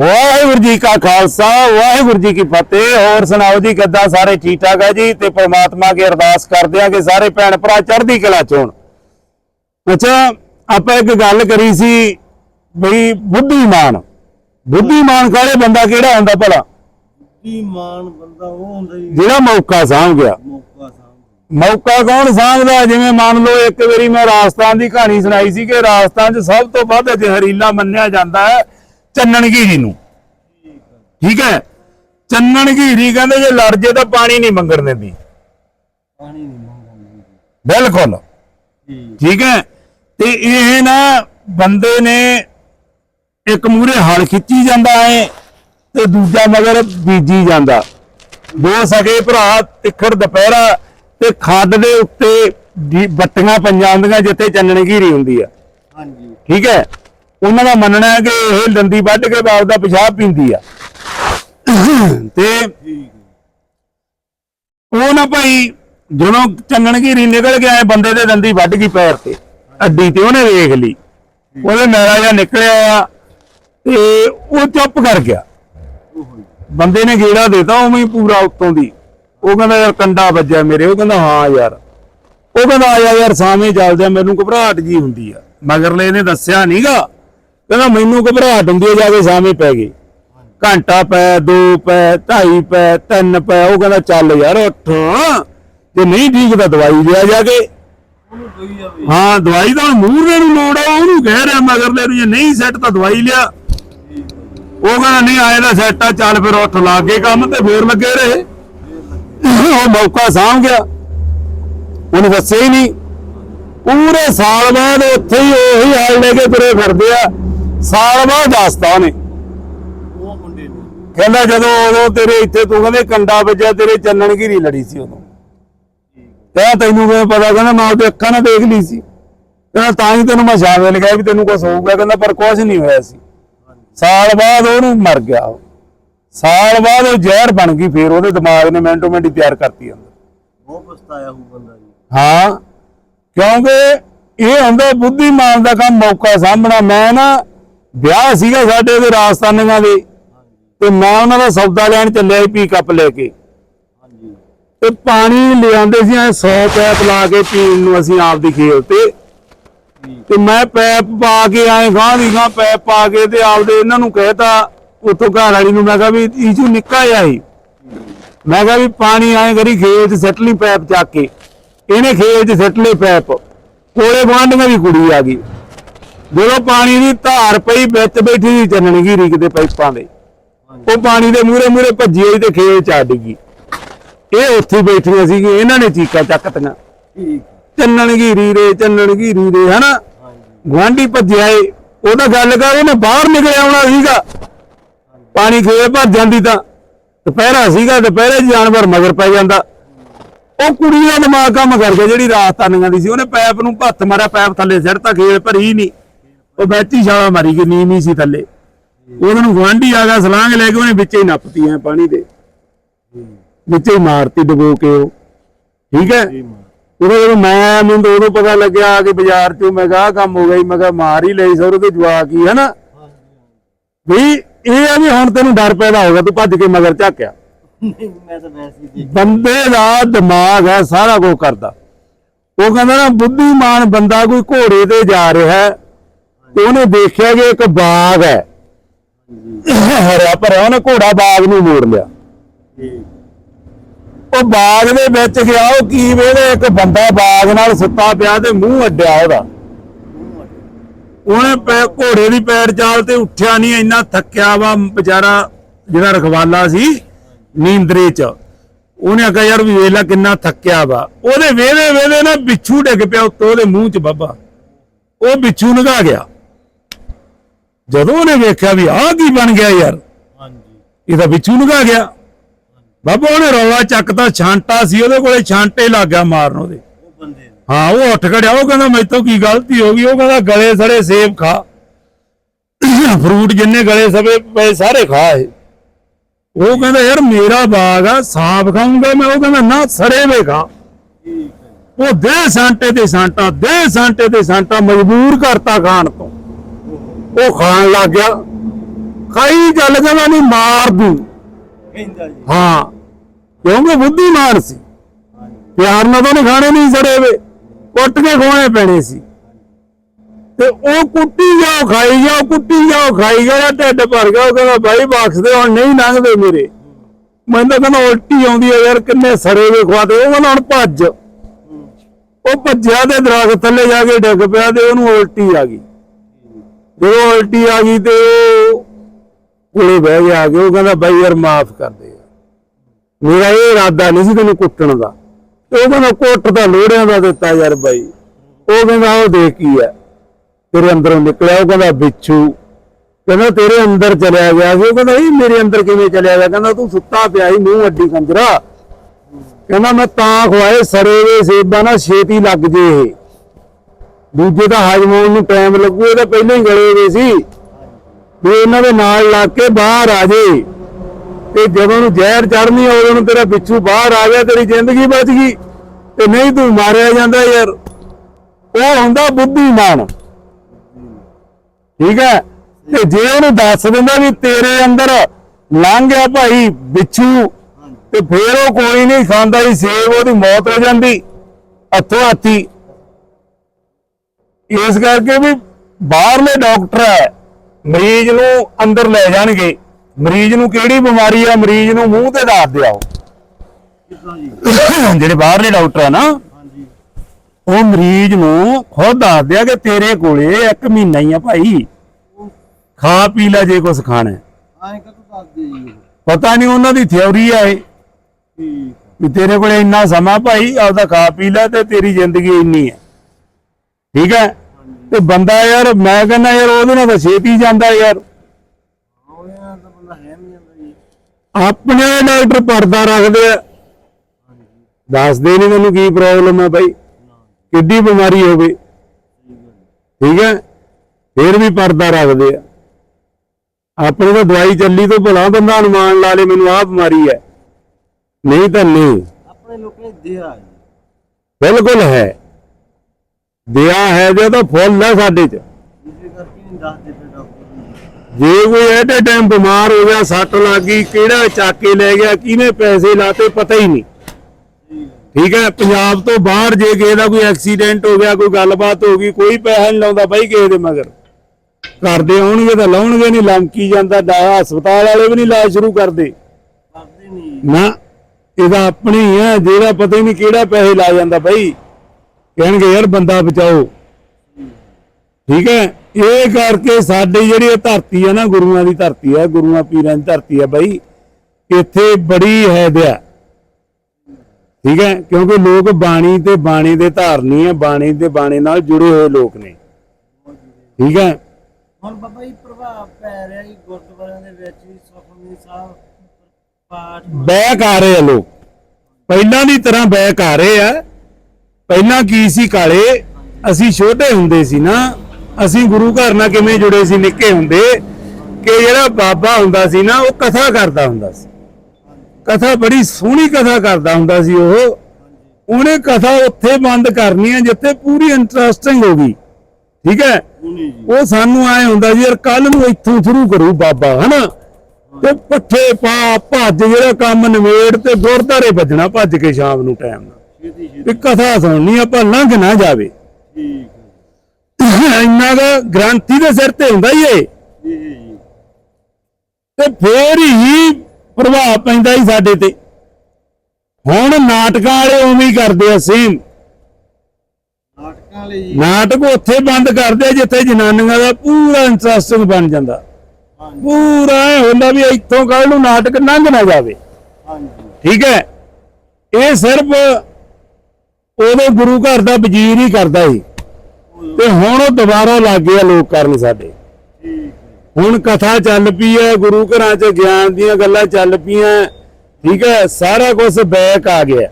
ਵਾਹਿਗੁਰੂ ਜੀ ਕਾ ਖਾਲਸਾ ਵਾਹਿਗੁਰੂ ਜੀ ਕੀ ਫਤਿਹ। ਹੋਰ ਸੁਣਾਓ ਜੀ ਕਿੱਦਾਂ ਸਾਰੇ ਠੀਕ ਠਾਕ ਆ ਜੀ? ਤੇ ਪ੍ਰਮਾਤਮਾ ਅੱਗੇ ਅਰਦਾਸ ਕਰਦੇ ਆ ਕਿ ਸਾਰੇ ਭੈਣ ਭਰਾ ਚੜ੍ਹਦੀ ਕਲਾ ਚ ਹੋਣ। ਅੱਛਾ ਆਪਾਂ ਇੱਕ ਗੱਲ ਕਰੀ ਸੀ ਬਈ ਬੁੱਧੀਮਾਨ। ਬੁੱਧੀਮਾਨ ਕਾਲੇ ਬੰਦਾ ਕਿਹੜਾ ਹੁੰਦਾ ਭਲਾ? ਕੀ ਮਾਨ ਬੰਦਾ ਉਹ ਹੁੰਦਾ ਜੀ। ਜਿਹੜਾ ਮੌਕਾ ਸਾਂਭ ਗਿਆ। ਮੌਕਾ ਮੌਕਾ ਕੌਣ ਸਾਂਭਦਾ? ਜਿਵੇਂ ਮੰਨ ਲਓ ਇੱਕ ਵਾਰੀ ਮੈਂ ਰਾਜਸਥਾਨ ਦੀ ਕਹਾਣੀ ਸੁਣਾਈ ਸੀ ਕਿ ਰਾਜਸਥਾਨ 'ਚ ਸਭ ਤੋਂ ਵੱਧ ਜ਼ਹਿਰੀਲਾ ਮੰਨਿਆ ਜਾਂਦਾ ਹੈ। ਚੰਨਣਗੀਰੀ ਨੂੰ। ਠੀਕ ਹੈ? ਚੰਨਣਗੀਰੀ ਕਹਿੰਦੇ ਜੇ ਲੜ ਜੇ ਤਾਂ ਪਾਣੀ ਨਹੀਂ ਮੰਗਣ ਦਿੰਦੀ। ਪਾਣੀ ਨਹੀਂ ਮੰਗਦਾ ਬਿਲਕੁਲ। ਠੀਕ ਹੈ? ਤੇ ਇਹ ਨਾ ਬੰਦੇ ਨੇ ਇੱਕ ਮੂਰੇ ਹਲ ਖਿੱਚੀ ਜਾਂਦਾ ਹੈ ਤੇ ਦੂਜਾ ਮਗਰ ਬੀਜੀ ਜਾਂਦਾ। ਦੋ ਸਕੇ ਭਰਾ ਤਿੱਖੜ ਦੁਪਹਿਰਾ ਤੇ ਖੱਡ ਦੇ ਉੱਤੇ ਦੀ ਬੱਤੀਆਂ ਪੰਜਾਂ ਹੁੰਦੀਆਂ ਜਿੱਥੇ ਚੰਨਣ ਘੀਰੀ ਹੁੰਦੀ ਆ। ਹਾਂਜੀ। ਠੀਕ ਹੈ? ਉਹਨਾਂ ਦਾ ਮੰਨਣਾ ਹੈ ਕਿ ਇਹ ਦੰਦੀ ਵੱਢ ਕੇ ਬਾਪ ਦਾ ਪਿਸ਼ਾਬ ਪੀਂਦੀ ਆ। ਤੇ ਉਹ ਨਾ ਭਾਈ, ਜਦੋਂ ਚੰਨਣ ਘੀਰੀ ਨਿਕਲ ਗਿਆ, ਇਹ ਬੰਦੇ ਦੇ ਦੰਦੀ ਵੱਢ ਗਈ ਪੈਰ ਤੇ, ਅੱਡੀ ਤੇ ਉਹਨੇ ਵੇਖ ਲਈ। ਉਹਦੇ ਮੈਲਾ ਜਿਹਾ ਨਿਕਲਿਆ ਆ, ਤੇ ਉਹ ਚੁੱਪ ਕਰ ਗਿਆ। ਬੰਦੇ ਨੇ ਗੇੜਾ ਦੇਤਾ ਉਵੇਂ ਪੂਰਾ ਉੱਤੋਂ ਦੀ। ਉਹ ਕਹਿੰਦਾ, ਯਾਰ ਕੰਡਾ ਵੱਜਿਆ ਮੇਰੇ। ਉਹ ਕਹਿੰਦਾ, ਹਾਂ ਯਾਰ। ਉਹ ਕਹਿੰਦਾ ਆ ਯਾਰ ਸਾਵੇਂ ਚੱਲਦੇ ਆ, ਮੈਨੂੰ ਘਬਰਾਹਟ ਜੀ ਹੁੰਦੀ ਆ। ਮਗਰਲੇ ਇਹਨੇ ਦੱਸਿਆ ਨਹੀਂਗਾ ਕਹਿੰਦਾ ਮੈਨੂੰ ਘਬਰਾਹਟ ਹੁੰਦੀ ਆ ਜਾ ਕੇ ਸਾਵੇਂ ਪੈ ਗਏ ਘੰਟਾ ਪੈ, ਦੋ ਪੈ, ਢਾਈ ਪੈ, ਤਿੰਨ ਪੈ, ਉਹ ਕਹਿੰਦਾ ਚੱਲ ਯਾਰ ਉੱਠ। ਜੇ ਨਹੀਂ ਠੀਕ ਤਾਂ ਦਵਾਈ ਲਿਆ ਜਾ ਕੇ। ਹਾਂ, ਦਵਾਈ ਤਾਂ ਮੂਹਰੇ ਨੂੰ ਲੋੜ ਆ, ਉਹਨੂੰ ਕਹਿ ਰਿਹਾ ਮਗਰਲੇ ਨੂੰ, ਜੇ ਨਹੀਂ ਸੈੱਟ ਤਾਂ ਦਵਾਈ ਲਿਆ। ਉਹ ਕਹਿੰਦਾ ਨਹੀਂ, ਆਏ ਦਾ ਸੈੱਟ ਆ, ਚੱਲ ਫਿਰ ਉੱਠ ਲਾ ਕੇ ਕੰਮ ਤੇ ਫੇਰ ਲੱਗੇ ਰਹੇ। ਉਹ ਮੌਕਾ ਸਾਂਭ ਗਿਆ। ਉਹਨੂੰ ਦੱਸਿਆ ਹੀ ਨਹੀਂ। ਪੂਰੇ ਸਾਲ ਬਾਅਦ ਉੱਥੇ ਹੀ ਉਹੀ ਹਾਲ ਲੈ ਕੇ ਤੁਰੇ ਫਿਰਦੇ ਆ। ਸਾਲ ਬਾਅਦ ਦੱਸਦਾ ਉਹਨੇ। ਉਹ ਮੁੰਡੇ ਨੂੰ। ਕਹਿੰਦਾ ਜਦੋਂ ਉਦੋਂ ਤੇਰੇ ਇੱਥੇ ਤੂੰ ਕਹਿੰਦੇ ਕੰਡਾ ਵੱਜਿਆ ਤੇਰੇ ਚੰਨਣ ਘੀਰੀ ਲੜੀ ਸੀ ਉਦੋਂ। ਕਹਿੰਦਾ ਤੈਨੂੰ ਕਿਵੇਂ ਪਤਾ? ਕਹਿੰਦਾ ਮੈਂ ਉਹਦੇ ਅੱਖਾਂ ਨਾਲ ਦੇਖ ਲਈ ਸੀ। ਕਹਿੰਦਾ ਤਾਂ ਹੀ ਤੈਨੂੰ ਮੈਂ ਸ਼ਾਮਿਲ ਗਿਆ ਵੀ ਤੈਨੂੰ ਕੁਝ ਹੋਊਗਾ। ਕਹਿੰਦਾ ਪਰ ਕੁਝ ਨਹੀਂ ਹੋਇਆ ਸੀ। ਸਾਲ ਬਾਅਦ ਉਹਨੂੰ ਮਰ ਗਿਆ। ਸਾਲ ਬਾਅਦ ਉਹ ਜ਼ਹਿਰ ਬਣ ਗਈ ਫੇਰ ਉਹਦੇ ਦਿਮਾਗ ਨੇ ਮਿੰਟੋ ਮਿੰਟ ਤਿਆਰ ਕਰਤੀ ਅੰਦਰ ਬਹੁਤ ਪਛਤਾਇਆ ਹੂ ਬੰਦਾ ਜੀ। ਹਾਂ ਕਿਉਂਕਿ ਇਹ ਹੁੰਦਾ ਬੁੱਧੀਮਾਨ ਦਾ ਕੰਮ ਮੌਕਾ ਸਾਂਭਣਾ। ਮੈਂ ਨਾ ਵਿਆਹ ਸੀਗਾ ਸਾਡੇ ਦੇ ਰਾਜਸਥਾਨੀਆਂ ਦੇ। ਤੇ ਮੈਂ ਉਹਨਾਂ ਦਾ ਸੌਦਾ ਲੈਣ ਚੱਲਿਆ ਸੀ ਪੀ ਕੱਪ ਲੈ ਕੇ। ਤੇ ਪਾਣੀ ਲਿਆਉਂਦੇ ਸੀ ਐ 100 ਪੈਪ ਲਾ ਕੇ ਪੀਣ ਨੂੰ ਅਸੀਂ ਆਪ ਦੀ ਖੇਲ ਤੇ। ਤੇ ਮੈਂ ਪੈਪ ਪਾ ਕੇ ਆਏ ਗਾਂ ਦੀ ਗਾਂ ਪੈਪ ਪਾ ਕੇ ਤੇ ਆਪਦੇ ਇਹਨਾਂ ਨੂੰ ਕਹਿਤਾ ਉਤੋਂ ਘਰ ਵਾਲੀ ਨੂੰ ਮੈਂ ਕਿਹਾ ਵੀ ਈਚੂ ਨਿੱਕਾ ਜਿਹਾ ਸੀ ਮੈਂ ਕਿਹਾ ਵੀ ਪਾਣੀ ਆਏ ਕਰੀ ਖੇਤ 'ਚ ਸੱਟ ਲਈ ਪੈਪ ਚੱਕ ਕੇ। ਇਹਨੇ ਖੇਤ 'ਚ ਸੱਟ ਲਈ ਪੈਪ। ਕੋਲੇ ਗੁਆਂਢੀਆਂ ਦੀ ਕੁੜੀ ਆ ਗਈ। ਜਦੋਂ ਪਾਣੀ ਦੀ ਧਾਰ ਪਈ ਵਿੱਚ ਬੈਠੀ ਸੀ ਚੰਨਣ ਘੀਰੀ ਕਿਤੇ ਪਾਈਪਾਂ ਦੇ। ਉਹ ਪਾਣੀ ਦੇ ਮੂਹਰੇ ਮੂਹਰੇ ਭੱਜੀ ਆਈ ਤੇ ਖੇਤ 'ਚ ਆ ਡਿੱਗੀ। ਇਹ ਉੱਥੇ ਬੈਠੀਆਂ ਸੀ ਇਹਨਾਂ ਨੇ ਚੀਕਾਂ ਚੱਕਤੀਆਂ। ਠੀਕ। ਚੰਨਣ ਘੀਰੀ ਰੇ ਚੰਨਣ ਘੀਰੀ ਰੇ ਹਨਾ ਗੁਆਂਢੀ ਭੱਜਿਆ ਏ ਉਹ ਤਾਂ ਗੱਲ ਕਰ ਉਹਨੇ ਬਾਹਰ ਨਿਕਲ ਆਉਣਾ ਸੀਗਾ। ਪਾਣੀ ਖੇਤ ਭਰ ਜਾਂਦੀ ਤਾਂ ਦੁਪਹਿਰਾ ਸੀਗਾ ਦੁਪਹਿਰੇ ਜਾਨਵਰ ਮਗਰ ਪੈ ਜਾਂਦਾ। ਉਹ ਕੁੜੀ ਦਾ ਦਿਮਾਗ ਕੰਮ ਕਰ ਗਿਆ ਜਿਹੜੀ ਰਾਜਸਥਾਨੀਆਂ ਦੀ ਸੀ ਉਹਨੇ ਪੈਪ ਨੂੰ ਹੱਥ ਮਾਰਿਆ ਪੈਪ ਥੱਲੇ ਸਿੱਟਤਾ ਖੇਤ ਭਰੀ ਨਹੀਂ। ਉਹ ਬੈਠੀ ਛਾਲਾ ਮਾਰੀ ਗਈ ਨੀਵੀਂ ਸੀ ਥੱਲੇ। ਉਹਦੇ ਨੂੰ ਗੁਆਂਢੀ ਆ ਗਿਆ ਸਲਾਂਗ ਲੈ ਕੇ ਉਹਨੇ ਵਿੱਚੇ ਹੀ ਨੱਪਤੀ ਐ ਪਾਣੀ ਦੇ। ਵਿੱਚੇ ਹੀ ਮਾਰਤੀ ਡਬੋ ਕੇ ਉਹ। ਠੀਕ ਹੈ? ਉਦੋਂ ਜਦੋਂ ਮੈਂ ਮੈਨੂੰ ਉਦੋਂ ਪਤਾ ਲੱਗਿਆ ਕਿ ਬਾਜ਼ਾਰ ਚੋਂ ਮੈਂ ਕਿਹਾ ਕੰਮ ਹੋ ਗਈ ਮੈਂ ਕਿਹਾ ਮਾਰ ਹੀ ਲਈ ਸਰ ਉਹਦੇ ਜਵਾਕ ਹੀ ਹਨਾ? ਵੀ ਇਹ ਆ ਵੀ ਹੁਣ ਤੈਨੂੰ ਡਰ ਪੈਦਾ ਹੋ ਗਿਆ ਤੂੰ ਭੱਜ ਕੇ ਮਗਰ ਝਾਕਿਆ। ਨਹੀਂ ਮੈਂ ਤਾਂ ਵੈਸੇ ਹੀ ਦੇਖ ਬੰਦੇ ਦਾ ਦਿਮਾਗ ਹੈ ਸਾਰਾ ਕੁਝ ਕਰਦਾ। ਉਹ ਕਹਿੰਦਾ ਨਾ ਬੁੱਧੀਮਾਨ ਬੰਦਾ ਕੋਈ ਘੋੜੇ ਤੇ ਜਾ ਰਿਹਾ ਹੈ ਉਹਨੇ ਦੇਖਿਆ ਕਿ ਇੱਕ ਬਾਗ ਹੈ। ਹਰਿਆ ਭਰਿਆ, ਉਹਨੇ ਘੋੜਾ ਬਾਗ ਨੂੰ ਮੋੜ ਲਿਆ। ਉਹ ਬਾਗ ਦੇ ਵਿੱਚ ਗਿਆ, ਉਹ ਕੀ ਵੇਲੇ ਇੱਕ ਬੰਦਾ ਬਾਗ ਨਾਲ ਸੁੱਤਾ ਪਿਆ ਤੇ ਮੂੰਹ ਅੱਡਿਆ ਉਹਦਾ। ਉਹਨੇ ਪੈ, ਘੋੜੇ ਦੀ ਪੈਰ ਚਾਲ ਤੇ ਉੱਠਿਆ ਨਹੀਂ ਇੰਨਾ ਥੱਕਿਆ ਵਾ ਵਿਚਾਰਾ, ਜਿਹੜਾ ਰਖਵਾਲਾ ਸੀ, ਨੀਂਦਰੇ ਚ। ਉਹਨੇ ਆਖਿਆ, ਯਾਰ ਵੀ ਵੇਲਾ ਕਿੰਨਾ ਥੱਕਿਆ ਵਾ। ਉਹਦੇ ਵੇਲੇ ਵੇਲੇ ਨਾ ਬਿੱਛੂ ਡਿੱਗ ਪਿਆ ਉੱਤੋਂ ਉਹਦੇ ਮੂੰਹ ਚ ਬਾਬਾ। ਉਹ ਬਿੱਛੂ ਨਗਾ ਗਿਆ। ਜਦੋਂ ਉਹਨੇ ਵੇਖਿਆ ਵੀ ਆਹ ਕੀ ਬਣ ਗਿਆ ਯਾਰ ਹਾਂਜੀ। ਇਹ ਤਾਂ ਬਿੱਛੂ ਨਗਾ ਗਿਆ ਬਾਬਾ ਉਹਨੇ ਰੌਲਾ ਚੱਕਦਾ ਛਾਂਟਾ ਸੀ ਉਹਦੇ ਕੋਲੇ ਛਾਂਟੇ ਲੱਗ ਮਾਰਨ ਉਹਦੇ। ਉਹ ਬੰਦੇ ਨੂੰ। ਹਾਂ ਉਹ ਉੱਠ ਖੜਿਆ ਉਹ ਕਹਿੰਦਾ ਮੈਥੋਂ ਕੀ ਗਲਤੀ ਹੋ ਗਈ? ਉਹ ਕਹਿੰਦਾ ਗਲੇ ਸੜੇ ਸੇਬ ਖਾ। ਫਰੂਟ ਜਿੰਨੇ ਗਲੇ ਸਵੇ ਪਏ ਸਾਰੇ ਖਾ ਇਹ। ਉਹ ਕਹਿੰਦਾ ਯਾਰ ਮੇਰਾ ਬਾਗ ਆ ਸਾਫ਼ ਖਾਊਂਗਾ ਮੈਂ। ਉਹ ਕਹਿੰਦਾ ਨਾ ਸੜੇ ਵੇ ਖਾ। ਠੀਕ ਹੈ ਉਹ ਦੇ ਸਾਂਟੇ ਤੇ ਸਾਂਟਾ ਦੇ ਸਾਂਟੇ ਤੇ ਸਾਂਟਾ ਮਜਬੂਰ ਕਰਤਾ ਖਾਣ ਤੋਂ। ਉਹ ਖਾਣ ਲੱਗ ਗਿਆ। ਖਾਈ ਚੱਲ ਕਹਿੰਦਾ ਨਹੀਂ ਮਾਰ ਦੂੰ। ਕਹਿੰਦਾ ਜੀ। ਹਾਂ ਕਿਉਂਕਿ ਬੁੱਧੀਮਾਨ ਸੀ। ਹਾਂਜੀ ਪਿਆਰ ਨਾਲ ਤਾਂ ਖਾਣੇ ਨਹੀਂ ਸੜੇ ਵੇ। ਕੁੱਟ ਕੇ ਖਵਾਉਣੇ ਪੈਣੇ ਸੀ। ਤੇ ਉਹ ਕੁੱਟੀ ਜਾਓ ਖਾਈ ਜਾਓ ਕੁੱਟੀ ਜਾਓ ਖਾਈ ਜਾਓ ਢਿੱਡ ਭਰ ਗਿਆ। ਉਹ ਕਹਿੰਦਾ ਭਾਈ ਬਖਸ਼ਦੇ ਹੁਣ ਨਹੀਂ ਲੰਘਦੇ ਮੇਰੇ। ਮੈਨੂੰ ਤਾਂ ਕਹਿੰਦਾ ਉਲਟੀ ਆਉਂਦੀ ਹੈ ਯਾਰ ਕਿੰਨੇ ਸੜੇ ਵੇ ਖਵਾਦੇ ਉਹ ਕਹਿੰਦਾ ਹੁਣ ਭੱਜ। ਉਹ ਭੱਜਿਆ ਤੇ ਦਰਖਤ ਥੱਲੇ ਜਾ ਕੇ ਡਿੱਗ ਪਿਆ ਤੇ ਉਹਨੂੰ ਉਲਟੀ ਆ ਗਈ। ਜਦੋਂ ਉਲਟੀ ਆ ਗਈ ਤੇ ਉਹ ਕੋਲੇ ਬਹਿ ਗਿਆ ਆ ਉਹ ਕਹਿੰਦਾ, ਬਾਈ ਯਾਰ, ਮਾਫ ਕਰ ਦੇ ਮੇਰਾ ਇਹ ਇਰਾਦਾ ਨਹੀਂ ਸੀ ਤੈਨੂੰ ਕੁੱਟਣ ਦਾ। ਉਹ ਕਹਿੰਦਾ, ਕੁੱਟ ਤਾਂ ਲੋੜਿਆਂ ਦਾ ਦਿੱਤਾ ਯਾਰ ਬਾਈ। ਉਹ ਕਹਿੰਦਾ ਉਹ ਦੇ ਕੀ ਹੈ। ਤੇਰੇ ਅੰਦਰੋਂ ਨਿਕਲਿਆ, ਉਹ ਕਹਿੰਦਾ, ਬਿੱਛੂ। ਕਹਿੰਦਾ, ਤੇਰੇ ਅੰਦਰ ਚਲਿਆ ਗਿਆ ਸੀ। ਉਹ ਕਹਿੰਦਾ, ਇਹ ਮੇਰੇ ਅੰਦਰ ਕਿਵੇਂ ਚਲਿਆ ਗਿਆ? ਕਹਿੰਦਾ, ਤੂੰ ਸੁੱਤਾ ਪਿਆ ਸੀ, ਮੂੰਹ ਅੱਡੀ ਕੰਜਰਾ। ਕਹਿੰਦਾ, ਮੈਂ ਤਾਂ ਖਵਾਏ, ਸੜੇ ਦੇ ਸੇਬਾਂ ਨਾਲ ਛੇਤੀ ਲੱਗ ਜੇ ਇਹ। ਦੂਜੇ ਦਾ ਹਜਮ ਹੋਣ ਨੂੰ ਟਾਈਮ ਲੱਗੂ, ਇਹ ਤਾਂ ਪਹਿਲਾਂ ਹੀ ਗਲੇ ਹੋਏ ਸੀ। ਵੀ ਇਹਨਾਂ ਦੇ ਨਾਲ ਲੱਗ ਕੇ ਬਾਹਰ ਆ ਜੇ। ਤੇ ਜਦੋਂ ਨੂੰ ਜ਼ਹਿਰ ਚੜਨੀ ਉਦੋਂ ਨੂੰ ਤੇਰਾ ਪਿੱਛੂ ਬਾਹਰ ਆ ਗਿਆ, ਤੇਰੀ ਜ਼ਿੰਦਗੀ ਬਚ ਗਈ। ਤੇ ਨਹੀਂ ਤੂੰ ਮਾਰਿਆ ਜਾਂਦਾ ਯਾਰ। ਉਹ ਹੁੰਦਾ ਬੁੱਧੀਮਾਨ। ਠੀਕ ਹੈ? ਤੇ ਜੇ ਉਹਨੂੰ ਦੱਸ ਦਿੰਦਾ ਵੀ ਤੇਰੇ ਅੰਦਰ ਲੰਘ ਗਿਆ ਭਾਈ ਬਿੱਛੂ, ਤੇ ਫੇਰ ਉਹ ਕੋਈ ਨਹੀਂ, ਖਾਂਦਾ ਹੀ ਸੇਬ, ਉਹਦੀ ਮੌਤ ਹੋ ਜਾਂਦੀ। ਹੱਥੋਂ ਹੱਥੀ। ਇਸ ਕਰਕੇ ਵੀ ਬਾਹਰਲੇ ਡਾਕਟਰ ਹੈ ਮਰੀਜ਼ ਨੂੰ ਅੰਦਰ ਲੈ ਜਾਣਗੇ। ਮਰੀਜ਼ ਨੂੰ ਕਿਹੜੀ ਬਿਮਾਰੀ ਆ ਮਰੀਜ਼ ਨੂੰ ਮੂੰਹ ਤੇ ਦੱਸ ਜੀ ਜਿਹੜੇ ਬਾਹਰਲੇ ਡਾਕਟਰ ਆ ਨਾ ਉਹ ਮਰੀਜ਼ ਨੂੰ ਖੁਦ ਦੱਸ ਦਿਆ ਕਿ ਤੇਰੇ ਕੋਲੇ ਇੱਕ ਮਹੀਨਾ ਹੀ ਆ ਭਾਈ। ਖਾ ਪੀ ਲੈ ਜੇ ਕੁਛ ਖਾਣਾ। ਹੈ। ਪਤਾ ਨਹੀਂ ਉਹਨਾਂ ਦੀ ਥਿਉਰੀ ਆ ਇਹ। ਵੀ ਤੇਰੇ ਕੋਲੇ ਇੰਨਾ ਸਮਾਂ ਭਾਈ ਆਪਦਾ ਖਾ ਪੀ ਲੈ ਤੇ ਤੇਰੀ ਜ਼ਿੰਦਗੀ ਇੰਨੀ ਹੈ ਠੀਕ ਹੈ? ਤੇ ਬੰਦਾ ਯਾਰ ਮੈਂ ਕਹਿੰਦਾ ਯਾਰ ਉਹਦੇ ਨਾਲ ਤਾਂ ਛੇਤੀ ਜਾਂਦਾ ਯਾਰ। ਆਪਣੇ ਡਾਕਟਰ ਪਰਦਾ ਰੱਖਦੇ ਆ। ਦੱਸਦੇ ਨਹੀਂ ਮੈਨੂੰ ਕੀ ਪ੍ਰੋਬਲਮ ਹੈ ਭਾਈ ਨਾ ਕਿੱਡੀ ਬਿਮਾਰੀ ਹੋਵੇ ਠੀਕ ਹੈ? ਫਿਰ ਵੀ ਪਰਦਾ ਰੱਖਦੇ ਆ। ਆਪਣੀ ਤਾਂ ਦਵਾਈ ਚੱਲੀ ਤੋਂ ਭਲਾ ਬੰਦਾ ਅਨੁਮਾਨ ਲਾ ਲੇ ਮੈਨੂੰ ਆਹ ਬਿਮਾਰੀ ਹੈ। ਨਹੀਂ ਤਾਂ ਨਹੀਂ। ਆਪਣੇ ਲੋਕਾਂ ਦੀ ਆ ਬਿਲਕੁਲ ਹੈ। ਦਿਆ ਹੈ ਜੇ ਤਾਂ ਫੁੱਲ ਹੈ ਸਾਡੇ ਚ। ਜੇ ਕੋਈ ਐਟ ਟਾਈਮ ਬਿਮਾਰ ਹੋ ਗਿਆ ਸੱਟ ਲੱਗ ਗਈ ਕਿਹੜਾ ਚੱਕ ਲੈ ਗਿਆ ਕਿਹਨੇ ਪੈਸੇ ਲਾਤੇ ਪਤਾ ਹੀ ਨਹੀਂ। ਠੀਕ ਹੈ ਪੰਜਾਬ ਤੋਂ ਬਾਹਰ ਜੇ ਕਿਸੇ ਦਾ ਕੋਈ ਐਕਸੀਡੈਂਟ ਹੋ ਗਿਆ ਕੋਈ ਗੱਲਬਾਤ ਹੋ ਗਈ ਕੋਈ ਪੈਸਾ ਨਹੀਂ ਲਾਉਂਦਾ ਬਾਈ ਕਿਸੇ ਦੇ ਮਗਰ। ਕਰਦੇ ਆਉਣਗੇ ਤਾਂ ਲਾਉਣਗੇ ਨਹੀਂ ਲੰਕੀ ਜਾਂਦਾ ਡਾ ਹਸਪਤਾਲ ਵਾਲੇ ਵੀ ਨਹੀਂ ਇਲਾਜ ਸ਼ੁਰੂ ਕਰਦੇ। ਕਰਦੇ ਨਹੀਂ। ਨਾ ਇਹਦਾ ਆਪਣੀ ਹੈ ਜਿਹੜਾ ਪਤਾ ਹੀ ਨਹੀਂ ਕਿਹੜਾ ਪੈਸੇ ਲਾ ਜਾਂਦਾ ਬਾਈ। ਕਹਿਣਗੇ ਯਾਰ ਬੰਦਾ ਬਚਾਓ। ਠੀਕ ਹੈ? ਇਹ ਕਰਕੇ ਸਾਡੀ ਜਿਹੜੀ ਇਹ ਧਰਤੀ ਹੈ ਨਾ ਗੁਰੂਆਂ ਦੀ ਧਰਤੀ ਹੈ ਗੁਰੂਆਂ ਪੀਰਾਂ ਦੀ ਧਰਤੀ ਹੈ ਬਾਈ ਇੱਥੇ ਬੜੀ ਹੈ ਦਿਆ ਠੀਕ ਹੈ? ਕਿਉਂਕਿ ਲੋਕ ਬਾਣੀ ਤੇ ਬਾਣੀ ਦੇ ਧਾਰਨੀ ਹੈ ਬਾਣੀ ਤੇ ਬਾਣੀ ਨਾਲ ਜੁੜੇ ਹੋਏ ਲੋਕ ਨੇ। ਠੀਕ ਹੈ? ਹੁਣ ਬਾਬਾ ਜੀ ਪ੍ਰਭਾਵ ਪੈ ਰਿਹਾ ਜੀ ਗੁਰਦੁਆਰਿਆਂ ਦੇ ਵਿੱਚ ਵੀ ਸੁਖਮਨੀ ਸਾਹਿਬ ਪਾਠ ਬੈਕ ਆ ਰਹੇ ਆ ਲੋਕ। ਪਹਿਲਾਂ ਦੀ ਤਰ੍ਹਾਂ ਬੈਕ ਆ ਰਹੇ ਆ। ਪਹਿਲਾਂ ਕੀ ਸੀ ਕਾਲੇ? ਅਸੀਂ ਛੋਟੇ ਹੁੰਦੇ ਸੀ ਨਾ। ਅਸੀਂ ਗੁਰੂ ਘਰ ਨਾਲ ਕਿਵੇਂ ਜੁੜੇ ਸੀ ਨਿੱਕੇ ਹੁੰਦੇ? ਕਿ ਜਿਹੜਾ ਬਾਬਾ ਹੁੰਦਾ ਸੀ ਨਾ, ਉਹ ਕਥਾ ਕਰਦਾ ਹੁੰਦਾ ਸੀ। ਕਥਾ ਬੜੀ ਸੋਹਣੀ ਕਥਾ ਕਰਦਾ ਹੁੰਦਾ ਸੀ ਉਹ। ਉਹਨੇ ਕਥਾ ਉੱਥੇ ਬੰਦ ਕਰਨੀ ਹੈ ਜਿੱਥੇ ਪੂਰੀ ਇੰਟਰਸਟਿੰਗ ਹੋ ਗਈ। ਠੀਕ ਹੈ? ਉਹ ਸਾਨੂੰ ਆਏ ਹੁੰਦਾ ਜੀ ਯਾਰ ਕੱਲ ਨੂੰ ਇੱਥੋਂ ਸ਼ੁਰੂ ਕਰੂ ਬਾਬਾ, ਹਨਾ? ਤੇ ਪੱਠੇ ਪਾ, ਭੱਜ ਜਿਹੜਾ ਕੰਮ ਨਿਮੇੜ ਤੇ ਗੁਰਦਾਰੇ ਭੱਜਣਾ ਭੱਜ ਕੇ ਸ਼ਾਮ ਨੂੰ ਟਾਈਮ ਨਾਲ। ਵੀ ਕਥਾ ਸੁਣਨੀ ਆਪਾਂ ਲੰਘ ਨਾ ਜਾਵੇ। ਠੀਕ ਇੰਨਾ ਦਾ ਗ੍ਰੰਥੀ ਦੇ ਸਿਰ ਤੇ ਹੁੰਦਾ ਹੀ ਇਹ ਜੀ ਜੀ ਜੀ ਤੇ ਫੇਰ ਹੀ ਪ੍ਰਭਾਵ ਪੈਂਦਾ ਹੀ ਸਾਡੇ ਤੇ। ਹੁਣ ਨਾਟਕਾਂ ਵਾਲੇ ਉਵੇਂ ਹੀ ਕਰਦੇ ਆ ਸੇਮ ਨਾਟਕਾਂ ਵਾਲੇ ਜੀ। ਨਾਟਕ ਉੱਥੇ ਬੰਦ ਕਰਦੇ ਆ ਜਿੱਥੇ ਜਨਾਨੀਆਂ ਦਾ ਪੂਰਾ ਇੰਟਰਸਟਿੰਗ ਬਣ ਜਾਂਦਾ। ਪੂਰਾ ਹੁੰਦਾ ਵੀ ਇੱਥੋਂ ਕੱਲ ਨੂੰ ਨਾਟਕ ਲੰਘ ਨਾ ਜਾਵੇ। ਹਾਂਜੀ। ਠੀਕ ਹੈ? ਇਹ ਸਿਰਫ ਉਹਦੇ ਗੁਰੂ ਘਰ ਦਾ ਵਜ਼ੀਰ ਹੀ ਕਰਦਾ ਸੀ। ਤੇ ਹੁਣ ਉਹ ਦੁਬਾਰਾ ਲੱਗ ਗਿਆ ਲੋਕ ਕਰਨ ਸਾਡੇ। ਹੁਣ ਕਥਾ ਚੱਲ ਪਈ ਹੈ ਗੁਰੂ ਘਰਾਂ 'ਚ ਗਿਆਨ ਦੀਆਂ ਗੱਲਾਂ ਚੱਲ ਪਈਆਂ ਠੀਕ ਹੈ ਸਾਰਾ ਕੁਝ ਬੈਕ ਆ ਗਿਆ।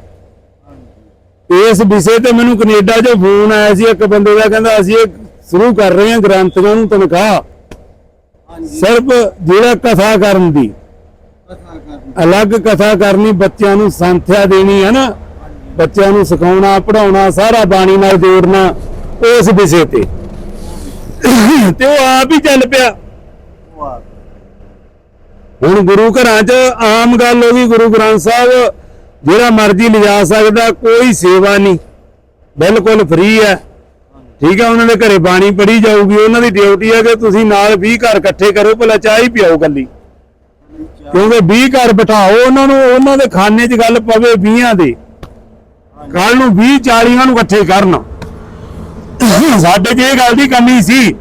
ਇਸ ਵਿਸ਼ੇ ਤੇ ਮੈਨੂੰ ਕੈਨੇਡਾ 'ਚੋਂ ਫੋਨ ਆਇਆ ਸੀ ਇੱਕ ਬੰਦੇ ਦਾ ਕਹਿੰਦਾ ਅਸੀਂ ਇਹ ਸ਼ੁਰੂ ਕਰ ਰਹੇ ਹਾਂ ਗ੍ਰੰਥੀਆਂ ਨੂੰ ਤਨਖਾਹ। ਹਾਂਜੀ। ਸਿਰਫ ਜਿਹੜਾ ਕਥਾ ਕਰਨ ਦੀ ਕਥਾ ਕਰਨੀ ਅਲੱਗ ਕਥਾ ਕਰਨੀ ਬੱਚਿਆਂ ਨੂੰ ਸੰਥਿਆ ਦੇਣੀ ਹੈ ਨਾ। ਬੱਚਿਆਂ ਨੂੰ ਸਿਖਾਉਣਾ ਪੜਾਉਣਾ ਸਾਰਾ ਬਾਣੀ ਨਾਲ ਜੋੜਨਾ, ਉਸ ਵਿਸ਼ੇ ਤੇ। ਤੇ ਉਹ ਆਪ ਹੀ ਚੱਲ ਪਿਆ। ਹੁਣ ਗੁਰੂ ਘਰਾਂ 'ਚ ਆਮ ਗੱਲ ਹੋ ਗਈ, ਗੁਰੂ ਗ੍ਰੰਥ ਸਾਹਿਬ, ਜਿਹੜਾ ਮਰਜ਼ੀ ਲਿਜਾ ਸਕਦਾ, ਕੋਈ ਸੇਵਾ ਨਹੀਂ। ਬਿਲਕੁਲ ਫ੍ਰੀ ਹੈ। ਠੀਕ ਹੈ, ਉਹਨਾਂ ਦੇ ਘਰੇ ਬਾਣੀ ਪੜੀ ਜਾਊਗੀ, ਉਹਨਾਂ ਦੀ ਡਿਊਟੀ ਹੈ ਕਿ ਤੁਸੀਂ ਨਾਲ 20 ਘਰ ਇਕੱਠੇ ਕਰੋ, ਭਲਾ ਚਾਹ ਹੀ ਪਿਆਓ ਕੱਲੀ ਕਿਉਂਕਿ 20 ਘਰ ਬਿਠਾਓ ਉਹਨਾਂ ਨੂੰ, ਉਹਨਾਂ ਦੇ ਖਾਨੇ 'ਚ ਗੱਲ ਪਵੇ 20 ਦੇ। ਕੱਲ ਨੂੰ 20 40 ਨੂੰ ਇਕੱਠੇ ਕਰਨ। ਸਾਡੇ 'ਚ ਇਹ ਗੱਲ ਦੀ ਕਮੀ ਸੀ।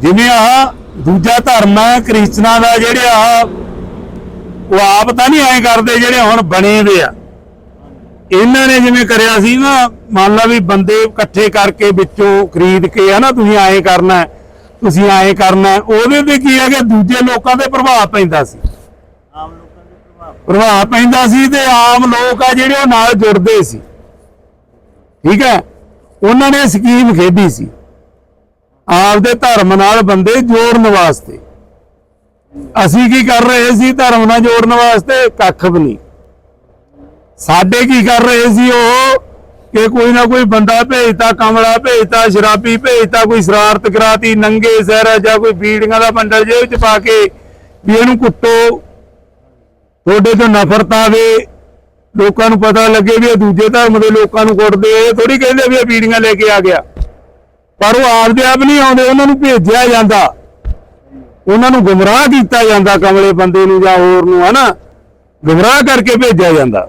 ਜਿਵੇਂ ਆ ਦੂਜਾ ਧਰਮ ਹੈ ਕ੍ਰਿਸਚਨਾਂ ਦਾ ਜਿਹੜੇ ਆ ਉਹ ਆਪ ਤਾਂ ਨਹੀਂ ਐਂ ਕਰਦੇ ਜਿਹੜੇ ਹੁਣ ਬਣੇ ਵੇ ਆ। ਇਹਨਾਂ ਨੇ ਜਿਵੇਂ ਕਰਿਆ ਸੀ ਨਾ, ਮੰਨ ਲਾ ਵੀ ਬੰਦੇ ਇਕੱਠੇ ਕਰਕੇ ਵਿੱਚੋਂ ਖਰੀਦ ਕੇ ਆ ਨਾ, ਤੁਸੀਂ ਐਂ ਕਰਨਾ, ਤੁਸੀਂ ਐਂ ਕਰਨਾ, ਉਹਦੇ ਤੇ ਕੀ ਹੈ ਕਿ ਦੂਜੇ ਲੋਕਾਂ ਤੇ ਪ੍ਰਭਾਵ ਪੈਂਦਾ ਸੀ। ਪ੍ਰਭਾਵ ਪੈਂਦਾ ਸੀ ਤੇ ਆਮ ਲੋਕ ਆ ਜਿਹੜੇ ਉਹ ਨਾਲ ਜੁੜਦੇ ਸੀ। ਠੀਕ ਹੈ? ਉਹਨਾਂ ਨੇ ਸਕੀਮ ਖੇਡੀ ਸੀ। ਆਪਦੇ ਧਰਮ ਨਾਲ ਬੰਦੇ ਜੋੜਨ ਵਾਸਤੇ। ਅਸੀਂ ਕੀ ਕਰ ਰਹੇ ਸੀ? ਧਰਮ ਨਾਲ ਜੋੜਨ ਵਾਸਤੇ ਕੱਖ ਵੀ ਨਹੀਂ। ਸਾਡੇ ਕੀ ਕਰ ਰਹੇ ਸੀ ਉਹ? ਕਿ ਕੋਈ ਨਾ ਕੋਈ ਬੰਦਾ ਭੇਜਤਾ, ਕਮਲਾ ਭੇਜਤਾ, ਸ਼ਰਾਬੀ ਭੇਜਤਾ, ਕੋਈ ਸ਼ਰਾਰਤ ਕਰਾਤੀ, ਨੰਗੇ ਸਿਰ ਜਾਂ ਕੋਈ ਬੀੜੀਆਂ ਦਾ ਬੰਡਲ ਜੇਬ ਚ ਪਾ ਕੇ ਵੀ ਇਹਨੂੰ ਕੁੱਟੋ। ਤੁਹਾਡੇ ਤੋਂ ਨਫ਼ਰਤ ਆਵੇ ਲੋਕਾਂ ਨੂੰ ਪਤਾ ਲੱਗੇ ਵੀ ਇਹ ਦੂਜੇ ਧਰਮ ਦੇ ਲੋਕਾਂ ਨੂੰ ਕੁੱਟਦੇ ਇਹ ਥੋੜੀ ਕਹਿੰਦੇ ਵੀ ਇਹ ਬੀੜੀਆਂ ਲੈ ਕੇ ਆ ਗਿਆ। ਪਰ ਉਹ ਆਪਦੇ ਆਪ ਨਹੀਂ ਆਉਂਦੇ ਉਹਨਾਂ ਨੂੰ ਭੇਜਿਆ ਜਾਂਦਾ। ਉਹਨਾਂ ਨੂੰ ਗੁੰਮਰਾਹ ਕੀਤਾ ਜਾਂਦਾ ਕਮਲੇ ਬੰਦੇ ਨੂੰ ਜਾਂ ਹੋਰ ਨੂੰ ਹਨਾ? ਗੁੰਮਰਾਹ ਕਰਕੇ ਭੇਜਿਆ ਜਾਂਦਾ।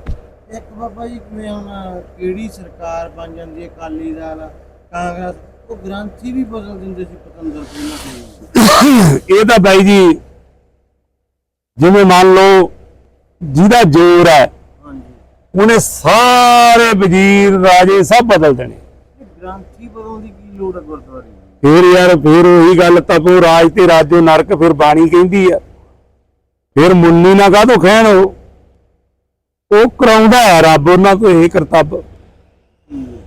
ਇੱਕ ਬਾਬਾ ਜੀ ਕਿਵੇਂ ਹੁਣ ਕਿਹੜੀ ਸਰਕਾਰ ਬਣ ਜਾਂਦੀ ਹੈ ਅਕਾਲੀ ਦਲ ਕਾਂਗਰਸ ਉਹ ਗ੍ਰੰਥੀ ਵੀ ਬਦਲ ਦਿੰਦੇ ਸੀ ਪਤੰਦਰ ਸਿੰਘ ਇਹ ਤਾਂ ਬਾਈ ਜੀ ਜਿਵੇਂ ਮੰਨ ਲਓ ਜਿਹਦਾ ਜ਼ੋਰ ਹੈ ਉਹਨੇ ਸਾਰੇ ਵਜ਼ੀਰ ਰਾਜੇ ਸਭ ਬਦਲ ਦੇਣੇ ਗ੍ਰੰਥੀ ਬਦਲਣ ਦੀ ਕੀ ਲੋੜ ਹੈ ਗੁਰਦੁਆਰੇ ਦੀ? ਫੇਰ ਯਾਰ ਫੇਰ ਉਹੀ ਗੱਲ ਤਪੋ ਰਾਜ ਤੇ ਰਾਜੋ ਨਰਕ ਫਿਰ ਬਾਣੀ ਕਹਿੰਦੀ ਆ ਫਿਰ ਮੁੰਨੀ ਨਾ ਕਾਹਤੋਂ ਕਹਿਣ ਉਹ ਉਹ ਕਰਾਉਂਦਾ ਹੈ ਰੱਬ ਉਹਨਾਂ ਤੋਂ ਇਹ ਕਰਤੱਬ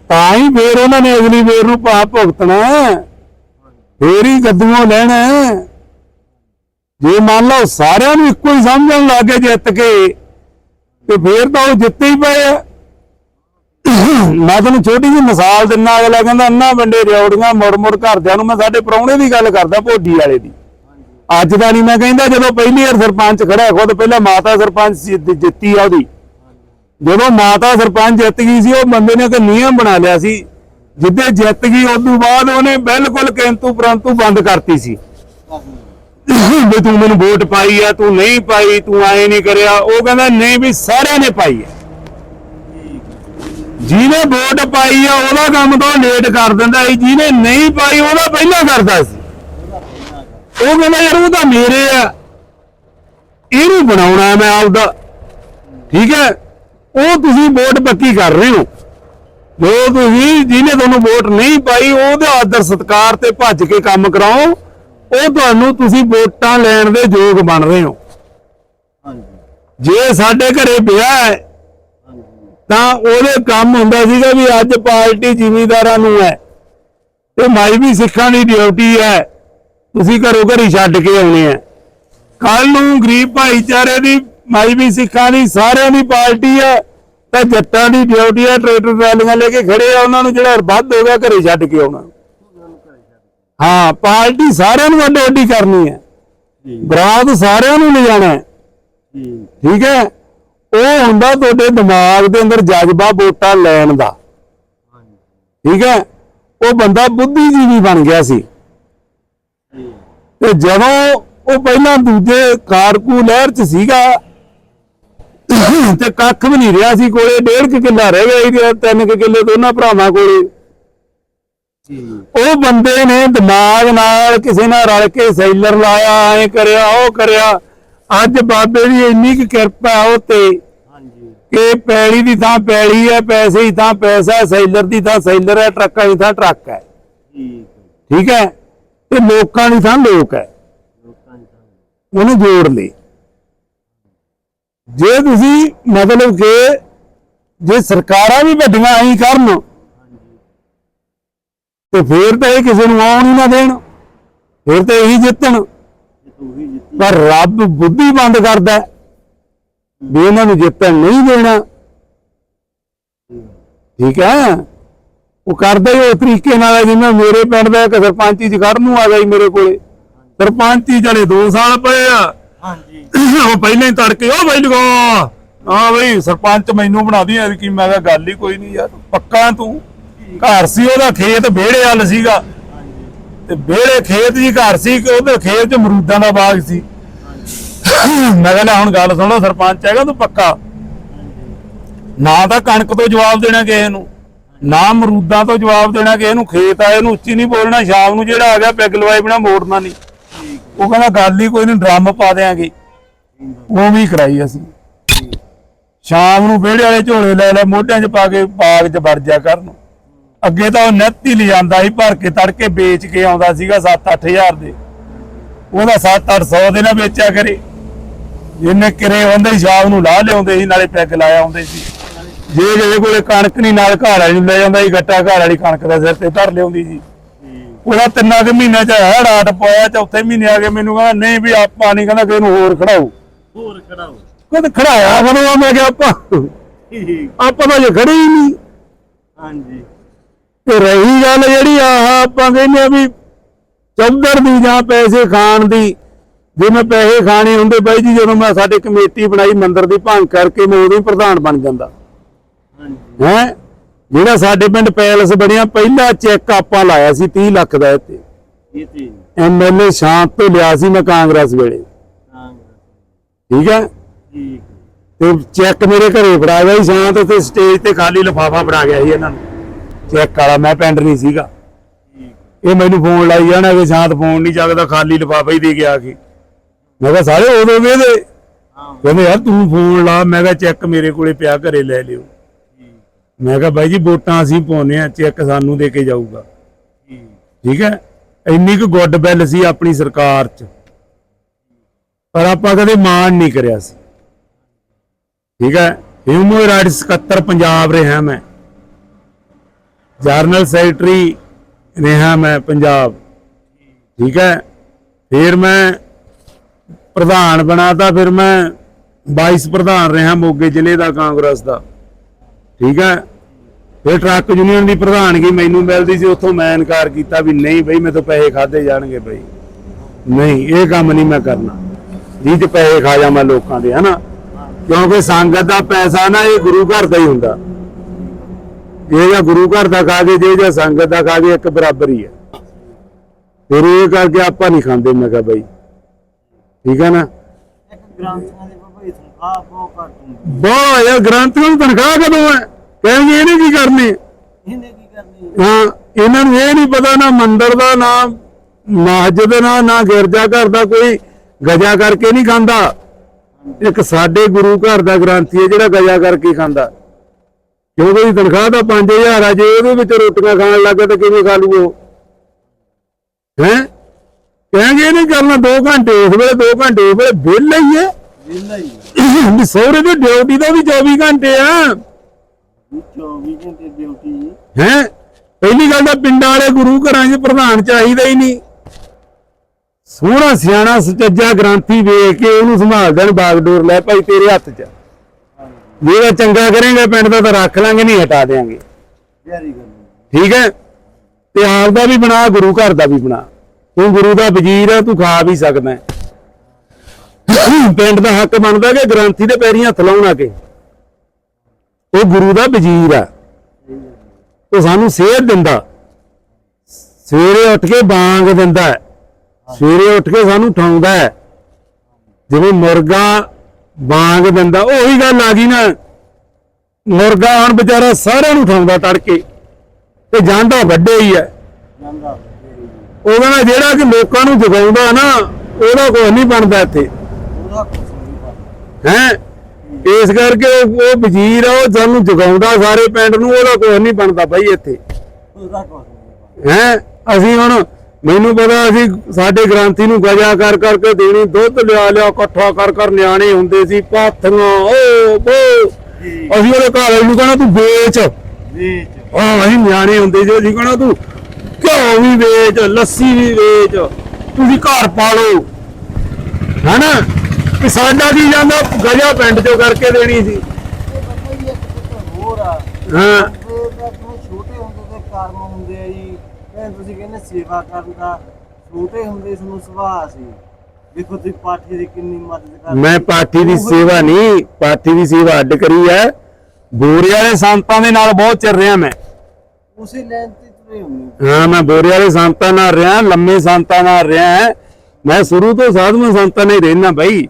ਤਾਂ ਹੀ ਫੇਰ ਉਹਨਾਂ ਨੇ ਅਗਲੀ ਵੇਰ ਨੂੰ ਪਾਪ ਭੁਗਤਣਾ। ਫੇਰ ਹੀ ਗੱਦੂਆਂ ਲੈਣਾ। ਜੇ ਮੰਨ ਲਓ ਸਾਰਿਆਂ ਨੂੰ ਇੱਕੋ ਹੀ ਸਮਝਣ ਲੱਗੇ ਜਿੱਤ ਕੇ, ਤੇ ਫੇਰ ਤਾਂ ਉਹ ਜਿੱਤੇ ਹੀ ਪਏ ਆ। ਮੈਂ ਤੁਹਾਨੂੰ ਛੋਟੀ ਜਿਹੀ ਮਿਸਾਲ ਦਿੰਨਾ ਅਗਲਾ ਕਹਿੰਦਾ, ਅੰਨਾ ਬੰਡੇ ਰਿਉੜੀਆਂ ਮੁੜ ਮੁੜ ਘਰਦਿਆਂ ਨੂੰ ਮੈਂ ਸਾਡੇ ਪ੍ਰਾਹੁਣੇ ਦੀ ਗੱਲ ਕਰਦਾ, ਭੋਡੀ ਵਾਲੇ ਦੀ। ਅੱਜ ਦਾ ਨਹੀਂ ਮੈਂ ਕਹਿੰਦਾ, ਜਦੋਂ ਪਹਿਲੀ ਵਾਰ ਸਰਪੰਚ ਖੜਾ ਖੁਦ ਪਹਿਲਾਂ ਮਾਤਾ ਸਰਪੰਚ ਜਿੱਤੀ ਆ ਉਹਦੀ। ਜਦੋਂ ਮਾਤਾ ਸਰਪੰਚ ਜਿੱਤ ਗਈ ਸੀ, ਉਹ ਬੰਦੇ ਨੇ ਇੱਕ ਨਿਯਮ ਬਣਾ ਲਿਆ ਸੀ, ਜਿੱਦੇ ਜਿੱਤ ਗਈ, ਉਸ ਤੋਂ ਬਾਅਦ ਉਹਨੇ ਬਿਲਕੁਲ ਕਿੰਤੂ ਪਰੰਤੂ ਬੰਦ ਕਰਤੀ ਸੀ। ਵੀ ਤੂੰ ਮੈਨੂੰ ਵੋਟ ਪਾਈ ਆ, ਤੂੰ ਨਹੀਂ ਪਾਈ, ਤੂੰ ਐ ਨਹੀਂ ਕਰਿਆ। ਉਹ ਕਹਿੰਦਾ, ਨਹੀਂ ਵੀ ਸਾਰਿਆਂ ਨੇ ਪਾਈ ਆ। ਜਿਹਨੇ ਵੋਟ ਪਾਈ ਆ, ਉਹਦਾ ਕੰਮ ਤਾਂ ਲੇਟ ਕਰ ਦਿੰਦਾ ਸੀ। ਜਿਹਨੇ ਨਹੀਂ ਪਾਈ, ਉਹਦਾ ਪਹਿਲਾਂ ਕਰਦਾ ਸੀ। ਉਹ ਕਹਿੰਦਾ, ਯਾਰ ਉਹ ਤਾਂ ਮੇਰੇ ਆ। ਇਹਨੂੰ ਬਣਾਉਣਾ ਮੈਂ ਆਪਦਾ। ਠੀਕ ਹੈ? ਉਹ ਤੁਸੀਂ ਵੋਟ ਪੱਕੀ ਕਰ ਰਹੇ ਹੋ। ਜੋ ਤੁਸੀਂ, ਜਿਹਨੇ ਤੁਹਾਨੂੰ ਵੋਟ ਨਹੀਂ ਪਾਈ, ਉਹਦੇ ਆਦਰ ਸਤਕਾਰ ਤੇ ਭੱਜ ਕੇ ਕੰਮ ਕਰਾਓ। ਉਹ ਤੁਹਾਨੂੰ ਤੁਸੀਂ ਵੋਟਾਂ ਲੈਣ ਦੇ ਯੋਗ ਬਣ ਰਹੇ ਹੋ। ਜੇ ਸਾਡੇ ਘਰੇ ਵਿਆਹ ਹੈ, ਤਾਂ ਉਹਦੇ ਕੰਮ ਹੁੰਦਾ ਸੀਗਾ ਵੀ ਅੱਜ ਪਾਰਟੀ ਜ਼ਿਮੀਂਦਾਰਾਂ ਨੂੰ ਹੈ ਤੇ ਮਾਈ ਵੀ ਸਿੱਖਾਂ ਦੀ ਡਿਊਟੀ ਹੈ। ਤੁਸੀਂ ਘਰੋਂ ਘਰੀ ਛੱਡ ਕੇ ਆਉਣੇ ਆ ਕੱਲ ਨੂੰ ਗਰੀਬ ਭਾਈਚਾਰੇ ਦੀ, ਮਾਈ ਵੀ ਸਿੱਖਾਂ ਦੀ, ਸਾਰਿਆਂ ਦੀ ਪਾਰਟੀ ਹੈ, ਤਾਂ ਜੱਟਾਂ ਦੀ ਡਿਊਟੀ ਹੈ, ਟਰੈਕਟਰ ਟਰਾਲੀਆਂ ਲੈ ਕੇ ਖੜੇ ਆ, ਉਹਨਾਂ ਨੂੰ ਜਿਹੜਾ ਵੱਧ ਹੋ ਗਿਆ ਘਰੇ ਛੱਡ ਕੇ ਆਉਣਾ। ਹਾਂ ਪਾਰਟੀ ਸਾਰਿਆਂ ਨੂੰ ਅੱਡੋ ਅੱਡੀ ਕਰਨੀ ਹੈ। ਜੀ। ਬਰਾਤ ਸਾਰਿਆਂ ਨੂੰ ਲਿਜਾਣਾ ਹੈ। ਜੀ। ਠੀਕ ਹੈ? ਉਹ ਹੁੰਦਾ ਤੁਹਾਡੇ ਦਿਮਾਗ ਦੇ ਅੰਦਰ ਜਜ਼ਬਾ ਵੋਟਾਂ ਲੈਣ ਦਾ। ਠੀਕ ਹੈ? ਉਹ ਬੰਦਾ ਬੁੱਧੀਜੀਵੀ ਬਣ ਗਿਆ ਸੀ। ਜੀ। ਤੇ ਜਦੋਂ ਉਹ ਪਹਿਲਾਂ ਦੂਜੇ ਕਾਰਕੂ ਲਹਿਰ ਚ ਸੀਗਾ ਤੇ ਕੱਖ ਵੀ ਨਹੀਂ ਰਿਹਾ ਸੀ ਕੋਲੇ। ਡੇਢ ਕੁ ਕਿੱਲਾ ਰਹਿ ਗਿਆ ਸੀ ਤਿੰਨ ਕੁ ਕਿੱਲੇ ਦੋਨਾਂ ਭਰਾਵਾਂ ਕੋਲੇ। ਉਹ ਬੰਦੇ ਨੇ ਦਿਮਾਗ ਨਾਲ ਕਿਸੇ ਨਾਲ ਰਲ ਕੇ ਸੈਲਰ ਲਾਇਆ ਐ ਕਰਿਆ ਉਹ ਕਰਿਆ। ਅੱਜ ਬਾਬੇ ਦੀ ਇੰਨੀ ਕੁ ਕਿਰਪਾ ਉਹ ਤੇ ਹਾਂਜੀ। ਕਿ ਪੈਲੀ ਦੀ ਥਾਂ ਪੈਲੀ ਹੈ ਪੈਸੇ ਦੀ ਥਾਂ ਪੈਸਾ ਸੈਲਰ ਦੀ ਥਾਂ ਸੈਲਰ ਹੈ ਟਰੱਕਾਂ ਦੀ ਥਾਂ ਟਰੱਕ ਹੈ। ਠੀਕ। ਹੈ? ਤੇ ਲੋਕਾਂ ਦੀ ਥਾਂ ਲੋਕ ਹੈ। ਲੋਕਾਂ ਦੀ ਤਾਂ ਉਹਨੂੰ ਜੋੜ ਲਈ ਜੇ ਤੁਸੀਂ ਮਤਲਬ ਕਿ ਜੇ ਸਰਕਾਰਾਂ ਵੀ ਵੱਡੀਆਂ ਐਂ ਕਰਨ ਤੇ ਫੇਰ ਤਾਂ ਇਹ ਕਿਸੇ ਨੂੰ ਆਉਣ ਹੀ ਨਾ ਦੇਣ। ਫੇਰ ਤਾਂ ਇਹੀ ਜਿੱਤਣ। ਪਰ ਰੱਬ ਬੁੱਧੀ ਬੰਦ ਕਰਦਾ ਵੀ ਇਹਨਾਂ ਨੂੰ ਜਿੱਤਣ ਨਹੀਂ ਦੇਣਾ। ਠੀਕ ਹੈ? ਉਹ ਕਰਦਾ ਹੀ ਉਹ ਤਰੀਕੇ ਨਾਲ ਜਿਵੇਂ ਮੇਰੇ ਪਿੰਡ ਦਾ ਇੱਕ ਸਰਪੰਚੀ ਚ ਖੜਨ ਨੂੰ ਆ ਗਿਆ ਮੇਰੇ ਕੋਲੇ। ਸਰਪੰਚੀ ਚਲੇ 2 ਸਾਲ ਪਏ ਆ। ਹਾਂਜੀ। ਉਹ ਪਹਿਲਾਂ ਹੀ ਤੜਕੇ ਉਹ ਬਈ ਲਗੋ। ਹਾਂ ਬਈ ਸਰਪੰਚ ਮੈਨੂੰ ਬਣਾ ਦੀ ਐ ਕਿ ਮੈਂ ਕਿਹਾ ਗੱਲ ਹੀ ਕੋਈ ਨਹੀਂ ਯਾਰ ਪੱਕਾ ਤੂੰ। ਘਰ ਸੀ, ਉਹਦਾ ਖੇਤ ਵਿਹੜੇ ਵੱਲ ਸੀਗਾ। ਤੇ ਵਿਹੜੇ ਖੇਤ ਜੀ ਘਰ ਸੀ ਉਹਦੇ ਖੇਤ 'ਚ ਮਰੂਦਾਂ ਦਾ ਬਾਗ ਸੀ। ਮੈਂ ਕਹਿੰਦਾ, ਹੁਣ ਗੱਲ ਸੁਣੋ ਸਰਪੰਚ ਹੈਗਾ ਤੂੰ ਪੱਕਾ। ਨਾ ਤਾਂ ਕਣਕ ਤੋਂ ਜਵਾਬ ਦੇਣਾ ਕਿਸੇ ਨੂੰ, ਨਾ ਮਰੂਦਾਂ ਤੋਂ ਜਵਾਬ ਦੇਣਾ ਕਿਸੇ ਨੂੰ, ਖੇਤ ਆਏ ਨੂੰ ਉੱਚੀ ਨਹੀਂ ਬੋਲਣਾ, ਸ਼ਾਮ ਨੂੰ ਜਿਹੜਾ ਆ ਗਿਆ, ਪੈਗ ਲਵਾਈ ਬਿਨਾ ਮੋੜਨਾ ਨਹੀਂ। ਉਹ ਕਹਿੰਦਾ, ਗੱਲ ਹੀ ਕੋਈ ਨਹੀਂ, ਡਰਮ ਪਾ ਦੇਾਂਗੇ ਉਹ ਵੀ ਕਰਾਈ ਅਸੀਂ। ਸ਼ਾਮ ਨੂੰ ਵਿਹੜੇ ਵਾਲੇ ਝੋਲੇ ਲੈ ਲੈ, ਮੋਢਿਆਂ 'ਚ ਪਾ ਕੇ ਬਾਗ 'ਚ ਵੜ ਜਾ ਕਰਨ। ਅੱਗੇ ਤਾਂ ਉਹ ਨੱਤ ਹੀ ਲਿਜਾਂਦਾ ਸੀ ਭਰ ਕੇ ਤੜਕੇ ਵੇਚ ਕੇ ਆਉਂਦਾ ਸੀਗਾ 7-8000 ਦੇ। ਉਹਦਾ 7-800 ਦੇ ਨਾ ਵੇਚਿਆ ਕਰੇ। ਜਿੰਨੇ ਕਿਰੇ ਹੁੰਦੇ ਸ਼ਾਮ ਨੂੰ ਲਾਹ ਲਿਆਉਂਦੇ ਸੀ ਨਾਲੇ ਪੈਗ ਲਾਇਆ ਆਉਂਦੇ ਸੀ। ਜੇ ਜਿਹਦੇ ਕੋਲੇ ਕਣਕ ਨਹੀਂ ਨਾਲ ਘਰ ਵਾਲੀ ਨੂੰ ਲੈ ਜਾਂਦਾ ਸੀ ਗੱਟਾ ਘਰ ਵਾਲੀ ਕਣਕ ਦਾ ਸਿਰ ਤੇ ਧਰ ਲਿਆਉਂਦੀ ਸੀ। ਉਹਦਾ ਤਿੰਨਾਂ ਕੁ ਮਹੀਨਿਆਂ ਚ ਹੜ ਆਟ ਪਾਇਆ ਚੌਥੇ ਮਹੀਨੇ ਆ ਕੇ ਮੈਨੂੰ ਕਹਿੰਦਾ ਨਹੀਂ ਵੀ ਆਪਾਂ ਨਹੀਂ ਕਹਿੰਦਾ ਕਿ ਇਹਨੂੰ ਹੋਰ ਖੜਾਓ। ਹੋਰ ਖੜਾਓ। ਕਹਿੰਦਾ ਖੜਾਇਆ ਬਣਵਾ ਮੈਂ ਕਿਹਾ ਆਪਾਂ ਆਪਾਂ ਤਾਂ ਜੇ ਖੜੇ ਹੀ ਨਹੀਂ। ਹਾਂਜੀ। ਤੇ ਰਹੀ ਗੱਲ ਜਿਹੜੀ ਆਹ ਆਪਾਂ ਕਹਿੰਦੇ ਆ ਵੀ ਚੌਧਰ ਦੀ ਜਾਂ ਪੈਸੇ ਖਾਣ ਦੀ ਜੇ ਮੈਂ ਪੈਸੇ ਖਾਣੇ ਹੁੰਦੇ ਬਾਈ ਜੀ ਜਦੋਂ ਮੈਂ ਸਾਡੇ ਕਮੇਟੀ ਬਣਾਈ ਮੰਦਰ ਦੀ ਭੰਗ ਕਰਕੇ ਮੈਂ ਉਦੋਂ ਹੀ ਪ੍ਰਧਾਨ ਬਣ ਜਾਂਦਾ। ਹੈ? ਜਿਹੜਾ ਸਾਡੇ ਪਿੰਡ ਪੈਲਸ ਬਣਿਆ ਪਹਿਲਾ ਚੈੱਕ ਆਪਾਂ ਲਾਇਆ ਸੀ 30 ਲੱਖ ਦਾ ਇੱਥੇ। ਇਹ ਤੇ ਐਮਐਲਏ ਸ਼ਾਂਤ ਤੋਂ ਲਿਆ ਸੀ ਮੈਂ ਕਾਂਗਰਸ ਵੇਲੇ। ਠੀਕ ਹੈ ਠੀਕ। ਤੇ ਚੈੱਕ ਮੇਰੇ ਘਰੇ ਫੜਾ ਗਿਆ ਸੀ ਸ਼ਾਂਤ ਉੱਤੇ ਸਟੇਜ ਤੇ ਖਾਲੀ ਲਿਫਾਫਾ ਫੜਾ ਗਿਆ ਸੀ ਇਹਨਾਂ ਨੂੰ। ਚੈੱਕ ਵਾਲਾ ਮੈਂ ਪਿੰਡ ਨਹੀਂ ਸੀਗਾ। ਇਹ ਮੈਨੂੰ ਫੋਨ ਲਾਈ ਜਾਣਾ ਕਿ ਸ਼ਾਂਤ ਫੋਨ ਨਹੀਂ ਚੱਕਦਾ, ਖਾਲੀ ਲਿਫਾਫਾ ਹੀ ਦੇ ਕੇ ਆ ਕੇ। ਮੈਂ ਕਿਹਾ, ਸਾਰੇ ਉਦੋਂ ਵੇਦੇ ਕਹਿੰਦੇ, ਯਾਰ ਤੂੰ ਫੋਨ ਲਾ। ਮੈਂ ਕਿਹਾ ਚੈੱਕ ਮੇਰੇ ਕੋਲੇ ਪਿਆ, ਘਰੇ ਲੈ ਲਿਓ। ਮੈਂ ਕਿਹਾ, ਬਾਈ ਜੀ, ਵੋਟਾਂ ਅਸੀਂ ਪਾਉਨੇ ਆ ਚੈੱਕ ਸਾਨੂੰ ਦੇ ਕੇ ਜਾਊਗਾ। ਠੀਕ ਠੀਕ ਹੈ? ਇੰਨੀ ਕੁ ਗੁੱਡ ਬਿੱਲ ਸੀ ਆਪਣੀ ਸਰਕਾਰ 'ਚ। ਪਰ ਆਪਾਂ ਕਦੇ ਮਾਣ ਨਹੀਂ ਕਰਿਆ ਸੀ। ਠੀਕ ਹੈ? ਹਿਊਮਨ ਰਾਈਟਸ ਸਕੱਤਰ ਪੰਜਾਬ ਰਿਹਾ ਮੈਂ। ਜਰਨਲ ਸੈਕਟਰੀ ਰਿਹਾ ਮੈਂ ਪੰਜਾਬ। ਠੀਕ ਹੈ? ਫਿਰ ਮੈਂ ਪ੍ਰਧਾਨ ਬਣਾਤਾ, ਫਿਰ ਮੈਂ ਵਾਈਸ ਪ੍ਰਧਾਨ ਰਿਹਾ ਮੋਗੇ ਜ਼ਿਲ੍ਹੇ ਦਾ, ਕਾਂਗਰਸ ਦਾ। ਠੀਕ ਹੈ? ਫਿਰ ਟਰੱਕ ਯੂਨੀਅਨ ਦੀ ਪ੍ਰਧਾਨਗੀ ਮੈਨੂੰ ਮਿਲਦੀ ਸੀ, ਉੱਥੋਂ ਮੈਂ ਇਨਕਾਰ ਕੀਤਾ ਵੀ ਨਹੀਂ ਬਈ, ਮੇਰੇ ਤੋਂ ਪੈਸੇ ਖਾਦੇ ਜਾਣਗੇ ਬਈ। ਨਹੀਂ, ਇਹ ਕੰਮ ਨਹੀਂ ਮੈਂ ਕਰਨਾ। ਜੀ ਤੇ ਪੈਸੇ ਖਾ ਜਾ ਮੈਂ ਲੋਕਾਂ ਦੇ, ਹਨਾ? ਕਿਉਂਕਿ ਸੰਗਤ ਦਾ ਪੈਸਾ ਨਾ ਇਹ ਗੁਰੂ ਘਰ ਦਾ ਹੀ ਹੁੰਦਾ। ਇਹ ਜਾਂ ਗੁਰੂ ਘਰ ਦਾ ਖਾ ਕੇ ਜੇ ਜਾਂ ਸੰਗਤ ਦਾ ਖਾ ਕੇ ਇੱਕ ਬਰਾਬਰ ਹੀ ਹੈ। ਫਿਰ ਇਹ ਕਰਕੇ ਆਪਾਂ ਨਹੀਂ ਖਾਂਦੇ ਮੈਂ ਕਿਹਾ ਬਈ। ਠੀਕ ਹੈ ਨਾ? ਗ੍ਰੰਥਾਂ ਬਹੁਤ ਯਾਰ ਗ੍ਰੰਥੀਆਂ ਨੂੰ ਤਨਖਾਹ ਕਦੋਂ ਹੈ? ਕਹਿੰਦੇ ਇਹਨੇ ਕੀ ਕਰਨੀ? ਇਹਨੇ ਕੀ ਕਰਨੀ? ਹਾਂ ਇਹਨਾਂ ਨੂੰ ਇਹ ਨਹੀਂ ਪਤਾ ਨਾ ਮੰਦਿਰ ਦਾ ਨਾ ਮਸਜਿਦ ਦਾ ਨਾ ਗਿਰਜਾ ਘਰ ਦਾ ਕੋਈ ਗਜਾ ਕਰਕੇ ਨਹੀਂ ਖਾਂਦਾ। ਇੱਕ ਸਾਡੇ ਗੁਰੂ ਘਰ ਦਾ ਗ੍ਰੰਥੀ ਹੈ ਜਿਹੜਾ ਗਜਾ ਕਰਕੇ ਖਾਂਦਾ। ਕਿਉਂਕਿ ਉਹਦੀ ਤਨਖਾਹ ਤਾਂ 5000 ਆ ਜੇ ਉਹਦੇ ਵਿੱਚ ਰੋਟੀਆਂ ਖਾਣ ਲੱਗੇ ਤਾਂ ਕਿਵੇਂ ਖਾ ਲੂ ਉਹ? ਹੈ? ਕਹਿੰਗੇ ਨਹੀਂ ਕਰਨਾ 2 ਘੰਟੇ ਉਸ ਵੇਲੇ 2 ਘੰਟੇ ਉਸ ਵੇਲੇ ਵਿਹਲੇ ਹੀ ਹੈ। ਵਿਹਲਾ ਹੀ ਵੀ ਸਹੁਰੇ ਦੀ ਡਿਊਟੀ ਦਾ ਵੀ 24 ਘੰਟੇ ਆ। 24 ਘੰਟੇ ਡਿਊਟੀ ਹੈ? ਪਹਿਲੀ ਗੱਲ ਤਾਂ ਪਿੰਡਾਂ ਵਾਲੇ ਗੁਰੂ ਘਰਾਂ 'ਚ ਪ੍ਰਧਾਨ ਚਾਹੀਦਾ ਹੀ ਨਹੀਂ। ਸੋਹਣਾ ਸਿਆਣਾ ਸੁਚੱਜਾ ਗ੍ਰੰਥੀ ਵੇਖ ਕੇ ਉਹਨੂੰ ਸੰਭਾਲ ਦੇਣ ਬਾਗਡੋਰ ਲੈ ਭਾਈ ਤੇਰੇ ਹੱਥ 'ਚ। ਜਿਹੜਾ ਚੰਗਾ ਕਰੇਗਾ ਪਿੰਡ ਦਾ ਤਾਂ ਰੱਖ ਲਾਂਗੇ ਨਹੀਂ ਹਟਾ ਦੇਾਂਗੇ ਠੀਕ ਹੈ? ਤੇ ਆਪ ਦਾ ਵੀ ਬਣਾ ਗੁਰੂ ਘਰ ਦਾ ਵੀ ਬਣਾ। ਤੂੰ ਗੁਰੂ ਦਾ ਵਜ਼ੀਰ ਹੈ ਤੂੰ ਖਾ ਵੀ ਸਕਦਾ ਹੈ। ਪਿੰਡ ਦਾ ਹੱਕ ਬਣਦਾ ਕਿ ਗ੍ਰੰਥੀ ਦੇ ਪੈਰੀਂ ਹੱਥ ਲਾਉਣ ਆ ਕੇ। ਉਹ ਗੁਰੂ ਦਾ ਵਜ਼ੀਰ ਆ। ਉਹ ਸਾਨੂੰ ਸੇਧ ਦਿੰਦਾ। ਸਵੇਰੇ ਉੱਠ ਕੇ ਬਾਂਗ ਦਿੰਦਾ ਹੈ। ਸਵੇਰੇ ਉੱਠ ਕੇ ਸਾਨੂੰ ਠਾਉਂਦਾ ਹੈ। ਜਿਵੇਂ ਮੁਰਗਾ ਬਾਂਗ ਦਿੰਦਾ ਉਹੀ ਗੱਲ ਆ ਗਈ ਨਾ। ਮੁਰਗਾ ਹੁਣ ਵਿਚਾਰਾ ਸਾਰਿਆਂ ਨੂੰ ਠਾਉਂਦਾ ਤੜਕੇ। ਤੇ ਜਾਂਦਾ ਵੱਡੇ ਹੀ ਜਾਂਦਾ ਉਹ ਕਹਿੰਦਾ ਜਿਹੜਾ ਕਿ ਲੋਕਾਂ ਨੂੰ ਜਗਾਉਂਦਾ ਨਾ ਉਹਦਾ ਕੁਝ ਨਹੀਂ ਬਣਦਾ ਇੱਥੇ। ਹੈ? ਇਸ ਕਰਕੇ ਉਹ ਵਜ਼ੀਰ ਆ ਉਹ ਸਾਨੂੰ ਜਗਾਉਂਦਾ ਸਾਰੇ ਪਿੰਡ ਨੂੰ ਉਹਦਾ ਕੁਝ ਨਹੀਂ ਬਣਦਾ ਬਾਈ ਇੱਥੇ। ਹੈ? ਅਸੀਂ ਹੁਣ ਮੈਨੂੰ ਪਤਾ ਅਸੀਂ ਸਾਡੇ ਗ੍ਰਾਂਤੀ ਨੂੰ ਗਜਾ ਕਰ ਕਰਕੇ ਦੇਣੀ ਦੁੱਧ ਲਿਆ ਲਿਆ ਇਕੱਠਾ ਕਰ ਕਰ ਨਿਆਣੇ ਹੁੰਦੇ ਸੀ ਪਾਥੀਆਂ ਓ ਬੋ। ਅਸੀਂ ਉਹਦੇ ਘਰ ਵਾਲੇ ਨੂੰ ਕਹਣਾ ਤੂੰ ਵੇਚ। ਵੇਚ। ਅਸੀਂ ਨਿਆਣੇ ਹੁੰਦੇ ਸੀ ਅਸੀਂ ਕਹਣਾ ਤੂੰ ਘਿਓ ਵੀ ਵੇਚ ਲੱਸੀ ਵੀ ਵੇਚ ਤੁਸੀਂ ਘਰ ਪਾਲੋ। ਹੈਨਾ? ਕਿ ਸਾਡਾ ਕੀ ਜਾਂਦਾ ਗਜਾ ਪਿੰਡ ਚੋਂ ਕਰਕੇ ਦੇਣੀ ਸੀ। ਹਾਂ ਛੋਟੇ ਹੁੰਦੇ ਦੇ ਜੀ ਭੈਣ ਤੁਸੀਂ ਕਹਿੰਦੇ ਸੇਵਾ ਕਰਨ ਦਾ ਛੋਟੇ ਹੁੰਦੇ ਤੁਹਾਨੂੰ ਸੁਭਾਅ ਸੀ। ਦੇਖੋ ਤੁਸੀਂ ਪਾਠੀ ਦੀ ਕਿੰਨੀ ਮਦਦ ਕਰਦੇ ਮੈਂ ਪਾਠੀ ਦੀ ਸੇਵਾ ਨਹੀਂ ਪਾਠੀ ਦੀ ਸੇਵਾ ਅੱਡ ਕਰੀ ਹੈ। ਬੋਰੇ ਵਾਲੇ ਸੰਤਾਂ ਦੇ ਨਾਲ ਬਹੁਤ ਚਿਰ ਰਿਹਾ ਮੈਂ। ਉਸੇ ਲਾਈਨ ਤੇ ਤੁਰੇ ਹੁੰਦੇ ਹਾਂ। ਮੈਂ ਬੋਰੇ ਵਾਲੇ ਸੰਤਾਂ ਨਾਲ ਰਿਹਾ ਲੰਮੇ ਸੰਤਾਂ ਨਾਲ ਰਿਹਾ। ਮੈਂ ਸ਼ੁਰੂ ਤੋਂ ਸਾਧੂਆਂ ਸੰਤਾਂ ਨਾਲ ਹੀ ਰਹਿਣਾ ਬਾਈ।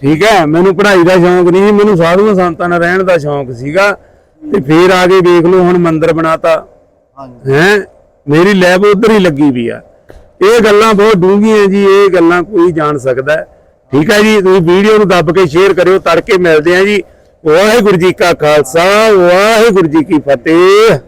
ਠੀਕ ਹੈ ਮੈਨੂੰ ਪੜ੍ਹਾਈ ਦਾ ਸ਼ੌਂਕ ਨਹੀਂ ਮੈਨੂੰ ਸਾਧੂਆਂ ਸੰਤਾਂ ਨਾਲ ਰਹਿਣ ਦਾ ਸ਼ੌਂਕ ਸੀਗਾ। ਤੇ ਫੇਰ ਆ ਕੇ ਦੇਖ ਲਓ ਹੁਣ ਮੰਦਿਰ ਬਣਾਤਾ। ਹਾਂਜੀ। ਹੈ? ਮੇਰੀ ਲੈਬ ਉਧਰ ਹੀ ਲੱਗੀ ਵੀ ਆ। ਇਹ ਗੱਲਾਂ ਬਹੁਤ ਡੂੰਘੀਆਂ ਜੀ, ਇਹ ਗੱਲਾਂ ਕੋਈ ਜਾਣ ਸਕਦਾ। ਠੀਕ ਹੈ ਜੀ, ਤੁਸੀਂ ਵੀਡੀਓ ਨੂੰ ਦੱਬ ਕੇ ਸ਼ੇਅਰ ਕਰਿਓ, ਤੜਕੇ ਮਿਲਦੇ ਆ ਜੀ। ਵਾਹਿਗੁਰੂ ਜੀ ਕਾ ਖਾਲਸਾ, ਵਾਹਿਗੁਰੂ ਜੀ ਕੀ ਫਤਿਹ।